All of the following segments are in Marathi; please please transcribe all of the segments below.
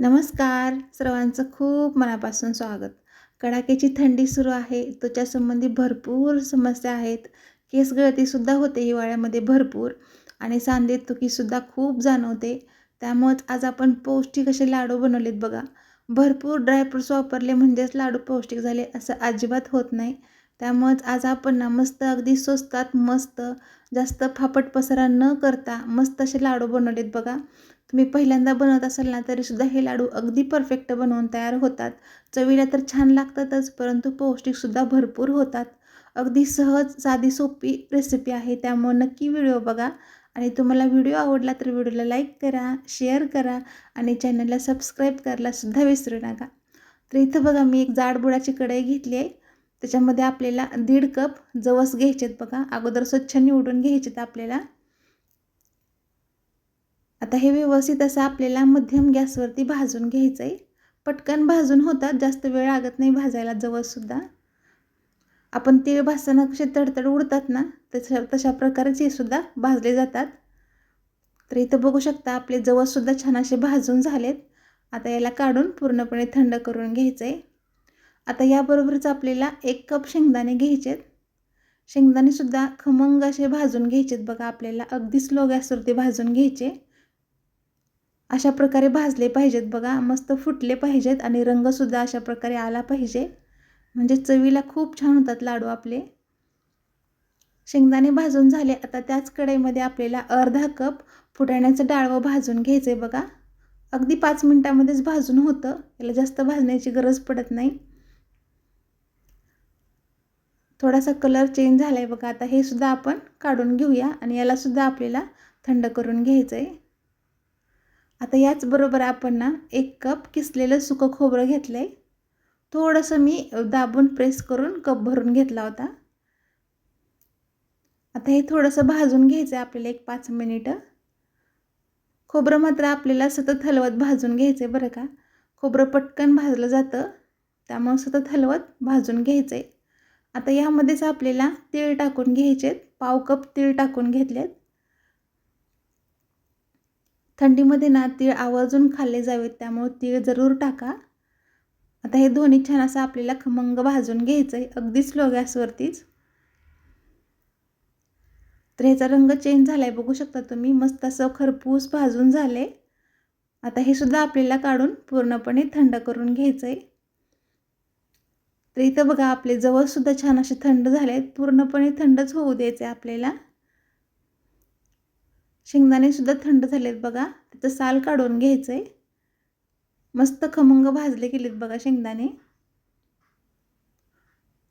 नमस्कार. सर्वांचं खूप मनापासून स्वागत. कडाक्याची थंडी सुरू आहे. त्वचासंबंधी भरपूर समस्या आहेत. केस गळतीसुद्धा होते हिवाळ्यामध्ये भरपूर आणि सांधेदुखीसुद्धा खूप जाणवते. त्यामुळंच आज आपण पौष्टिक असे लाडू बनवलेत बघा. भरपूर ड्रायफ्रूट्स वापरले म्हणजेच लाडू पौष्टिक झाले असं अजिबात होत नाही. त्यामुळेच आज आपण ना मस्त अगदी स्वस्तात मस्त जास्त फापट पसरा न करता मस्त असे लाडू बनवलेत बघा. तुम्ही पहिल्यांदा बनवत असाल ना तरीसुद्धा हे लाडू अगदी परफेक्ट बनवून तयार होतात. चवीला तर छान लागतातच परंतु पौष्टिकसुद्धा भरपूर होतात. अगदी सहज साधी सोपी रेसिपी आहे. त्यामुळे नक्की व्हिडिओ बघा. आणि तुम्हाला व्हिडिओ आवडला तर व्हिडिओला लाईक करा शेअर करा आणि चॅनलला सबस्क्राईब करायलासुद्धा विसरू नका. तर इथं बघा मी एक जाडबुडाची कढई घेतली आहे. त्याच्यामध्ये आपल्याला दीड कप जवस घ्यायचेत बघा. अगोदर स्वच्छ निवडून घ्यायचेत आपल्याला. आता हे व्यवस्थित असं आपल्याला मध्यम गॅसवरती भाजून घ्यायचं आहे पटकन भाजून होतात जास्त वेळ लागत नाही भाजायला जवळसुद्धा आपण तीळ भाजताना कसे तडतड उडतात ना तशा तशा प्रकारेच हे सुद्धा भाजले जातात. तर इथं बघू शकता आपले जवळसुद्धा छान असे भाजून झालेत. आता याला काढून पूर्णपणे थंड करून घ्यायचं आहे आता याबरोबरच आपल्याला एक कप शेंगदाणे घ्यायचेत. शेंगदाणेसुद्धा खमंग असे भाजून घ्यायचेत. बघा आपल्याला अगदी स्लो गॅसवरती भाजून घ्यायचे. अशा प्रकारे भाजले पाहिजेत. बघा मस्त फुटले पाहिजेत आणि रंगसुद्धा अशा प्रकारे आला पाहिजे. म्हणजे चवीला खूप छान होतात लाडू आपले. शेंगदाणे भाजून झाले. आता त्याच कढईमध्ये आपल्याला अर्धा कप फुटाण्याचं डाळवं भाजून घ्यायचं आहे बघा. अगदी पाच मिनटामध्येच भाजून होतं. याला जास्त भाजण्याची गरज पडत नाही. थोडासा कलर चेंज झाला आहे बघा. आता हे सुद्धा आपण काढून घेऊया आणि यालासुद्धा आपल्याला थंड करून घ्यायचं आहे आता याचबरोबर आपण ना एक कप किसलेलं सुकं खोबरं घेतलं आहे थोडंसं मी दाबून प्रेस करून कप भरून घेतला होता. आता हे थोडंसं भाजून घ्यायचं आहे आपल्याला एक पाच मिनिटं. खोबरं मात्र आपल्याला सतत हलवत भाजून घ्यायचं आहे बरं का. खोबरं पटकन भाजलं जातं. त्यामुळं सतत हलवत भाजून घ्यायचं आहे आता यामध्येच आपल्याला तीळ टाकून घ्यायचे पाव कप तीळ टाकून घेतलेत. थंडीमध्ये ना तीळ आवर्जून खाल्ले जावेत त्यामुळे तीळ जरूर टाका. आता हे दोन्ही छान असं आपल्याला खमंग भाजून घ्यायचं आहे अगदी स्लो गॅसवरतीच. तर ह्याचा रंग चेंज झाला आहे बघू शकता तुम्ही मस्त असं खरपूस भाजून झाले. आता हे सुद्धा आपल्याला काढून पूर्णपणे थंड करून घ्यायचं आहे तर इथं बघा आपले जवळसुद्धा छान असे थंड झाले आहेत पूर्णपणे थंडच होऊ द्यायचे आपल्याला. शेंगदाणेसुद्धा थंड झालेत बघा. त्याचं साल काढून घ्यायचं आहे मस्त खमंग भाजले गेलेत बघा शेंगदाणे.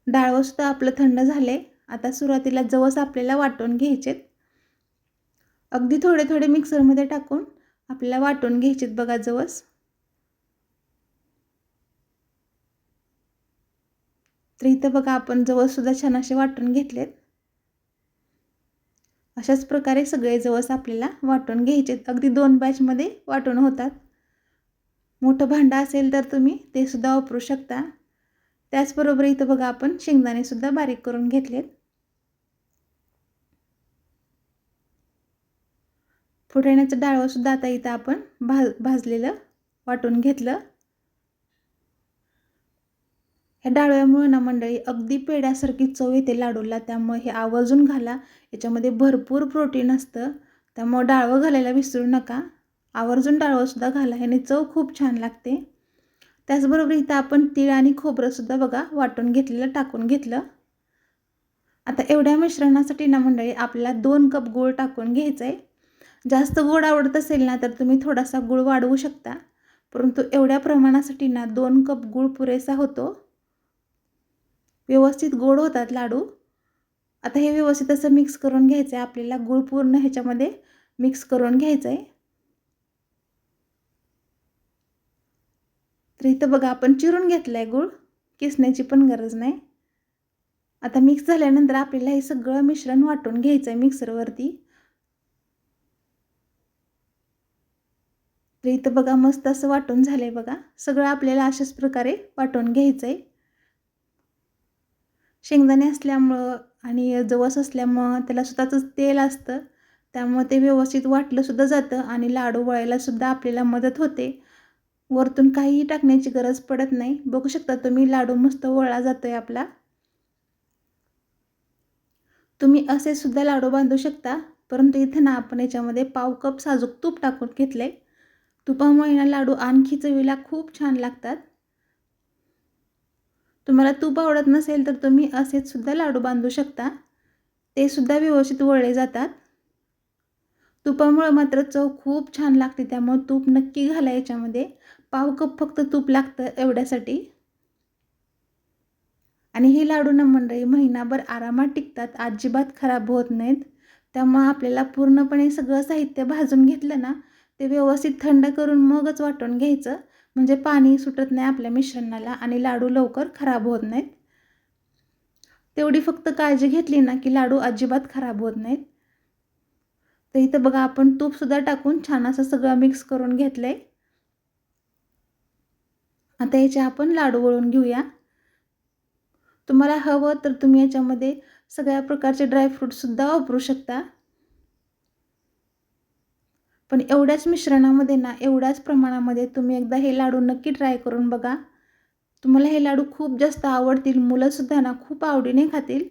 डाळवंसुद्धा आपलं थंड झाले आता सुरुवातीला जवस आपल्याला वाटून घ्यायचेत. अगदी थोडे थोडे मिक्सरमध्ये टाकून आपल्याला वाटून घ्यायचेत बघा जवस. तर इथं बघा आपण जवळसुद्धा छान असे वाटून घेतलेत. अशाच प्रकारे सगळे जवस आपल्याला वाटून घ्यायचे अगदी दोन बॅचमध्ये वाटून होतात. मोठं भांडं असेल तर तुम्ही ते सुद्धा वापरू शकता. त्याचबरोबर इथं बघा आपण शेंगदाणेसुद्धा बारीक करून घेतलेत. फुटण्याचं डाळवंसुद्धा आता इथं आपण भाज भाजलेलं वाटून घेतलं. ह्या डाळव्यामुळे ना मंडळी अगदी पेड्यासारखी चव येते लाडूला. त्यामुळे हे आवर्जून घाला. याच्यामध्ये भरपूर प्रोटीन असतं. त्यामुळं डाळवं घालायला विसरू नका. आवर्जून डाळवंसुद्धा घाला. ह्याने चव खूप छान लागते. त्याचबरोबर इथं आपण तीळ आणि खोबरंसुद्धा बघा वाटून घेतलेलं टाकून घेतलं. आता एवढ्या मिश्रणासाठी ना मंडळी आपल्याला दोन कप गूळ टाकून घ्यायचं आहे जास्त गोड आवडत असेल ना तर तुम्ही थोडासा गूळ वाढवू शकता. परंतु एवढ्या प्रमाणासाठी ना दोन कप गूळ पुरेसा होतो. व्यवस्थित गोड होतात लाडू. आता हे व्यवस्थित असं मिक्स करून घ्यायचं आहे आपल्याला गूळ पूर्ण ह्याच्यामध्ये मिक्स करून घ्यायचं आहे तर इथं बघा आपण चिरून घेतलं आहे गूळ. किसण्याची पण गरज नाही. आता मिक्स झाल्यानंतर आपल्याला हे सगळं मिश्रण वाटून घ्यायचं आहे मिक्सरवरती तर इथं बघा मस्त असं वाटून झालं आहे बघा. सगळं आपल्याला अशाच प्रकारे वाटून घ्यायचं आहे शेंगदाणे असल्यामुळं आणि जवस असल्यामुळं त्याला स्वतःचं तेल असतं. त्यामुळं ते व्यवस्थित वाटलंसुद्धा जातं आणि लाडू वळायलासुद्धा आपल्याला मदत होते. वरतून काहीही टाकण्याची गरज पडत नाही. बघू शकता तुम्ही लाडू मस्त वळला आहे आपला. तुम्ही असे सुद्धा लाडू बांधू शकता. परंतु इथे ना आपण याच्यामध्ये पाव कप साजूक तूप टाकून घेतले तुपामुळे ना लाडू आणखी चवीला खूप छान लागतात. तुम्हाला तूप आवडत नसेल तर तुम्ही असेच सुद्धा लाडू बांधू शकता. ते सुद्धा व्यवस्थित वळले जातात. तुपामुळं मात्र चव खूप छान लागते त्यामुळे तूप नक्की घाला याच्यामध्ये. पाव कप फक्त तूप लागतं एवढ्यासाठी. आणि हे लाडू ना मंडळी महिनाभर आरामात टिकतात अजिबात खराब होत नाहीत. त्यामुळं आपल्याला पूर्णपणे सगळं साहित्य भाजून घेतलं ना ते व्यवस्थित थंड करून मगच वाटून घ्यायचं. म्हणजे पाणी सुटत नाही आपल्या मिश्रणाला आणि लाडू लवकर खराब होत नाहीत. तेवढी फक्त काळजी घेतली ना की लाडू अजिबात खराब होत नाहीत. तर इथं बघा आपण तूपसुद्धा टाकून छान असं सगळं मिक्स करून घेतलं आहे आता याचे आपण लाडू वळून घेऊया. तुम्हाला हवं तर तुम्ही याच्यामध्ये सगळ्या प्रकारचे ड्रायफ्रूटसुद्धा वापरू शकता. पण एवढ्याच मिश्रणामध्ये ना एवढ्याच प्रमाणामध्ये तुम्ही एकदा हे लाडू नक्की ट्राय करून बघा. तुम्हाला हे लाडू खूप जास्त आवडतील मुलंसुद्धा ना खूप आवडीने खातील.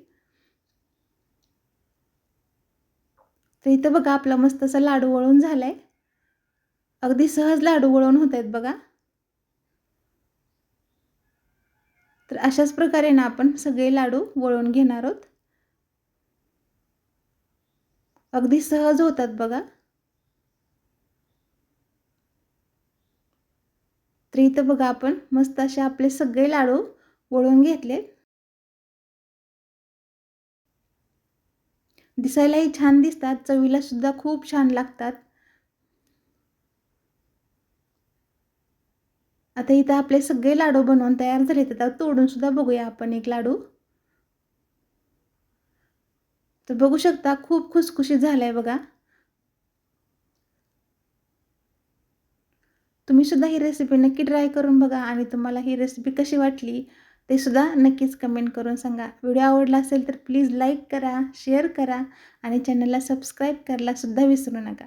तर इथं बघा आपला मस्त असा लाडू वळून झाला आहे अगदी सहज लाडू वळून होत आहेत बघा. तर अशाच प्रकारे ना आपण सगळे लाडू वळून घेणार आहोत. अगदी सहज होतात बघा. तर इथं बघा आपण मस्त असे आपले सगळे लाडू वळून घेतले. दिसायलाही छान दिसतात चवीला सुद्धा खूप छान लागतात. आता इथं आपले सगळे लाडू बनवून तयार झाले तर तोडून सुद्धा बघूया आपण एक लाडू. तर बघू शकता खूप खुसखुशीत झालाय बघा. तुम्ही सुद्धा ही रेसिपी नक्की ट्राय करून बघा आणि तुम्हाला ही रेसिपी कशी वाटली ते सुद्धा नक्कीच कमेंट करून सांगा. व्हिडिओ आवडला असेल तर प्लीज लाईक करा शेअर करा आणि चॅनलला सबस्क्राईब करायला सुद्धा विसरू नका.